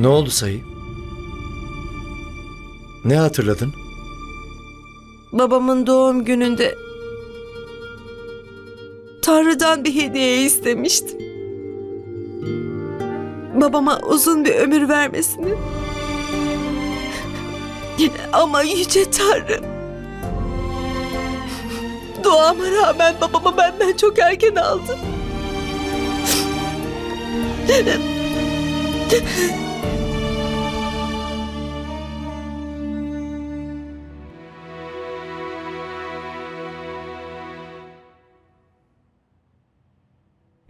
Ne oldu sayı? Ne hatırladın? Babamın doğum gününde Tanrı'dan bir hediye istemiştim. Babama uzun bir ömür vermesini. Ama yüce Tanrı. Duama rağmen babamı benden çok erken aldı.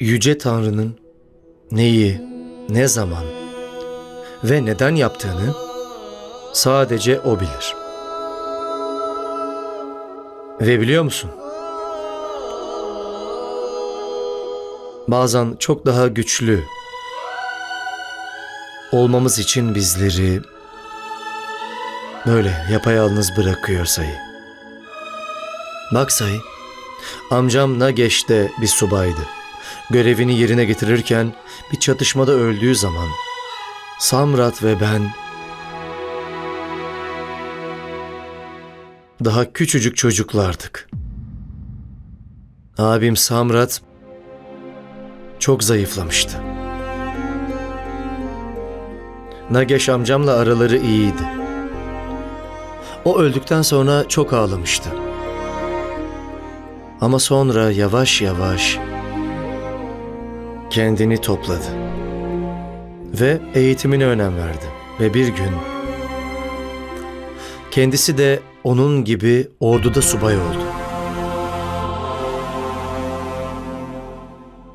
Yüce Tanrı'nın neyi, ne zaman ve neden yaptığını sadece O bilir. Ve biliyor musun? Bazen çok daha güçlü olmamız için bizleri böyle yapayalnız bırakıyor sayı. Bak sayı, amcam Nageş'te bir subaydı. Görevini yerine getirirken bir çatışmada öldüğü zaman Samrat ve ben daha küçücük çocuklardık. Abim Samrat çok zayıflamıştı. Nageş amcamla araları iyiydi. O öldükten sonra çok ağlamıştı. Ama sonra yavaş yavaş kendini topladı. Ve eğitimine önem verdi. Ve bir gün kendisi de onun gibi orduda subay oldu.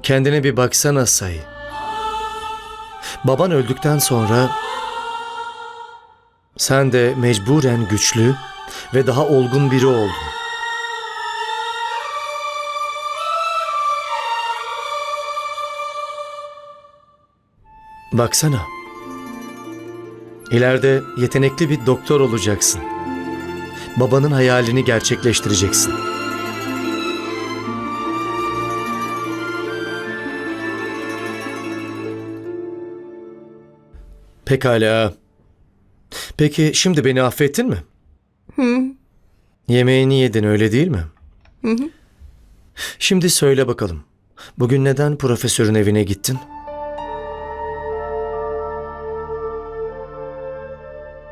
Kendine bir baksana sayı. Baban öldükten sonra sen de mecburen güçlü ve daha olgun biri oldun. Baksana. İleride yetenekli bir doktor olacaksın. Babanın hayalini gerçekleştireceksin. Pekala. Peki şimdi beni affettin mi? Hı. Yemeğini yedin öyle değil mi? Hı hı. Şimdi söyle bakalım. Bugün neden profesörün evine gittin?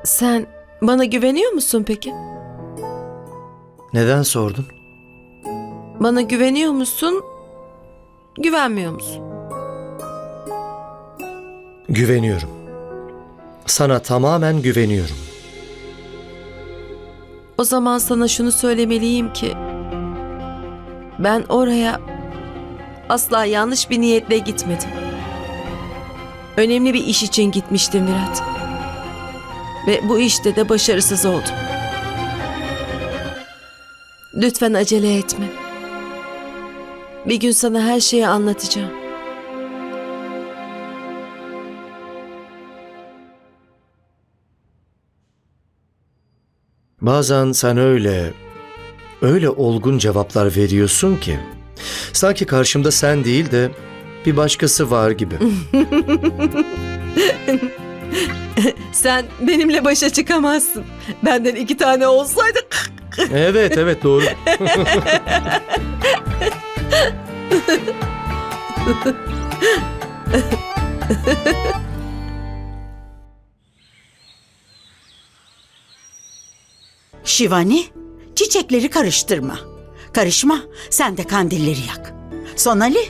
Sen bana güveniyor musun peki? Neden sordun? Bana güveniyor musun? Güvenmiyor musun? Güveniyorum. Sana tamamen güveniyorum. O zaman sana şunu söylemeliyim ki ben oraya asla yanlış bir niyetle gitmedim. Önemli bir iş için gitmiştim Virat. Ve bu işte de başarısız oldum. Lütfen acele etme. Bir gün sana her şeyi anlatacağım. Bazen sen öyle, öyle olgun cevaplar veriyorsun ki sanki karşımda sen değil de bir başkası var gibi. Sen benimle başa çıkamazsın. Benden iki tane olsaydı evet evet doğru. Şivani, çiçekleri karıştırma. Karışma, sen de kandilleri yak. Sonali,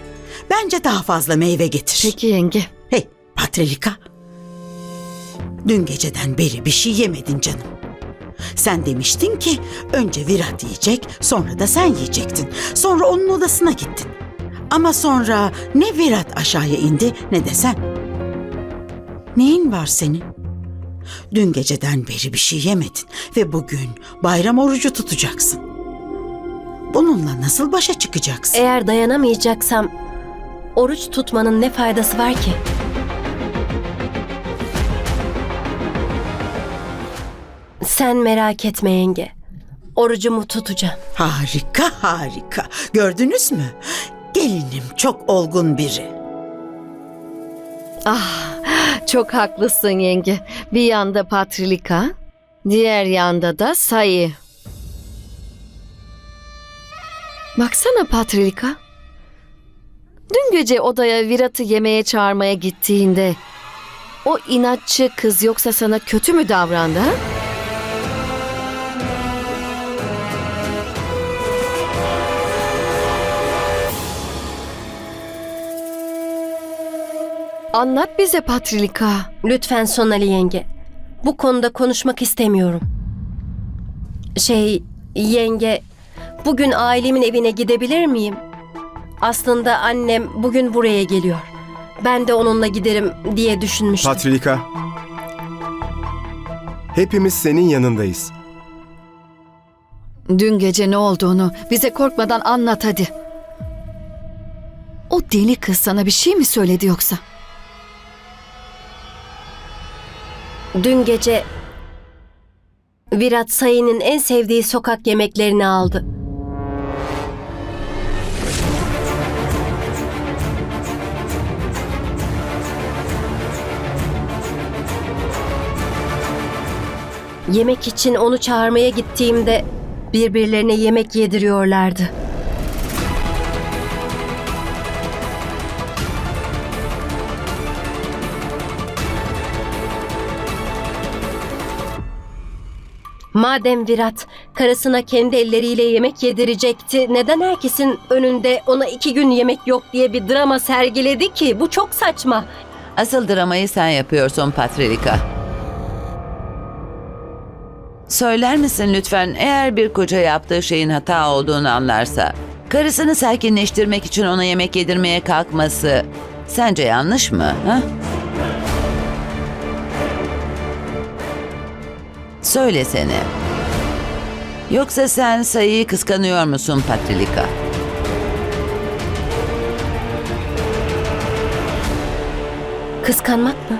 bence daha fazla meyve getir. Peki yenge. Hey, Patrelika. Dün geceden beri bir şey yemedin canım. Sen demiştin ki önce Virat yiyecek, sonra da sen yiyecektin. Sonra onun odasına gittin. Ama sonra ne Virat aşağıya indi ne de sen. Neyin var senin? Dün geceden beri bir şey yemedin ve bugün bayram orucu tutacaksın. Bununla nasıl başa çıkacaksın? Eğer dayanamayacaksam oruç tutmanın ne faydası var ki? Sen merak etme yenge. Orucumu tutacağım. Harika harika. Gördünüz mü? Gelinim çok olgun biri. çok haklısın yenge. Bir yanda Patrilika, diğer yanda da Sayı. Baksana Patrilika. Dün gece odaya Virat'ı yemeğe çağırmaya gittiğinde o inatçı kız yoksa sana kötü mü davrandı ha? Anlat bize Patrilika. Lütfen Sonali yenge. Bu konuda konuşmak istemiyorum. Şey, yenge, bugün ailemin evine gidebilir miyim? Aslında annem bugün buraya geliyor. Ben de onunla giderim diye düşünmüştüm. Patrilika. Hepimiz senin yanındayız. Dün gece ne olduğunu bize korkmadan anlat hadi. O deli kız sana bir şey mi söyledi yoksa? Dün gece Virat Sayı'nın en sevdiği sokak yemeklerini aldı. Yemek için onu çağırmaya gittiğimde birbirlerine yemek yediriyorlardı. Madem Virat karısına kendi elleriyle yemek yedirecekti, neden herkesin önünde ona iki gün yemek yok diye bir drama sergiledi ki? Bu çok saçma. Asıl dramayı sen yapıyorsun Patrilika. Söyler misin lütfen eğer bir koca yaptığı şeyin hata olduğunu anlarsa, karısını sakinleştirmek için ona yemek yedirmeye kalkması sence yanlış mı? Ha? Söylesene. Yoksa sen sayıyı kıskanıyor musun Patrilika? Kıskanmak mı?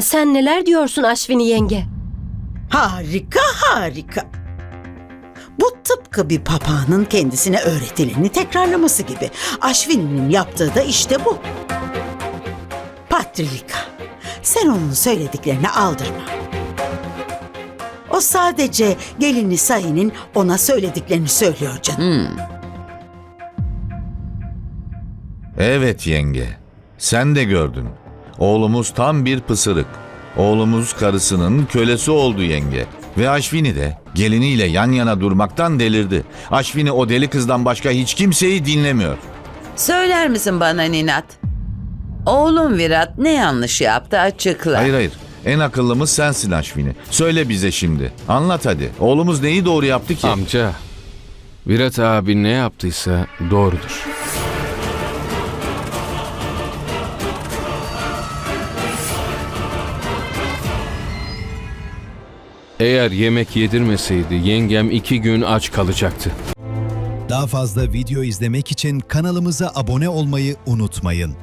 Sen neler diyorsun Aşvini yenge? Harika harika. Bu tıpkı bir papağanın kendisine öğretileni tekrarlaması gibi. Aşvini'nin yaptığı da işte bu. Patrilika, sen onun söylediklerini aldırma. O sadece gelini Sayı'nın ona söylediklerini söylüyor canım. Evet yenge. Sen de gördün. Oğlumuz tam bir pısırık. Oğlumuz karısının kölesi oldu yenge. Ve Aşvini de geliniyle yan yana durmaktan delirdi. Aşvini o deli kızdan başka hiç kimseyi dinlemiyor. Söyler misin bana Ninat? Oğlum Virat ne yanlış yaptı açıkla. Hayır hayır. En akıllımız sensin Aşvini. Söyle bize şimdi. Anlat hadi. Oğlumuz neyi doğru yaptı ki? Amca, Virat abi ne yaptıysa doğrudur. Eğer yemek yedirmeseydi yengem iki gün aç kalacaktı. Daha fazla video izlemek için kanalımıza abone olmayı unutmayın.